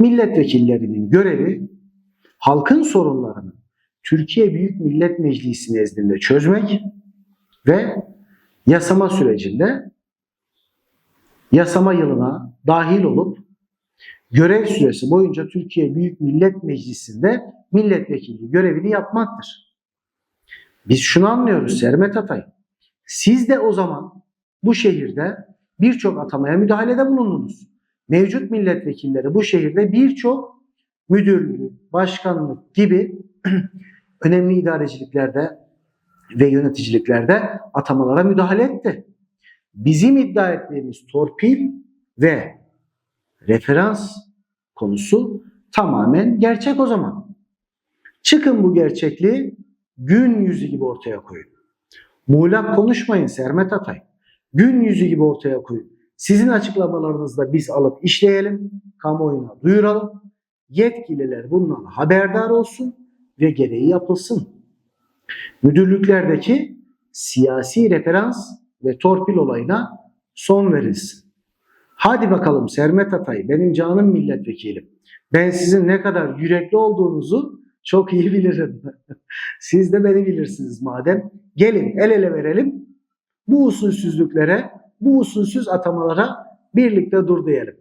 Milletvekillerinin görevi halkın sorunlarını Türkiye Büyük Millet Meclisi nezdinde çözmek ve yasama sürecinde yasama yılına dahil olup görev süresi boyunca Türkiye Büyük Millet Meclisi'nde milletvekili görevini yapmaktır. Biz şunu anlıyoruz Sermet Atay. Siz de o zaman bu şehirde birçok atamaya müdahalede bulundunuz. Mevcut milletvekilleri bu şehirde birçok müdürlük, başkanlık gibi önemli idareciliklerde ve yöneticiliklerde atamalara müdahale etti. Bizim iddia ettiğimiz torpil ve referans konusu tamamen gerçek o zaman. Çıkın bu gerçekliği gün yüzü gibi ortaya koyun. Muğlak konuşmayın Sermet Atay. Gün yüzü gibi ortaya koyun. Sizin açıklamalarınızda biz alıp işleyelim, kamuoyuna duyuralım. Yetkililer bundan haberdar olsun ve gereği yapılsın. Müdürlüklerdeki siyasi referans ve torpil olayına son verilsin. Hadi bakalım Sermet Atay, benim canım milletvekilim. Ben sizin ne kadar yürekli olduğunuzu çok iyi bilirim. Siz de beni bilirsiniz madem. Gelin el ele verelim. Bu usulsüzlüklere, bu usulsüz atamalara birlikte dur diyelim.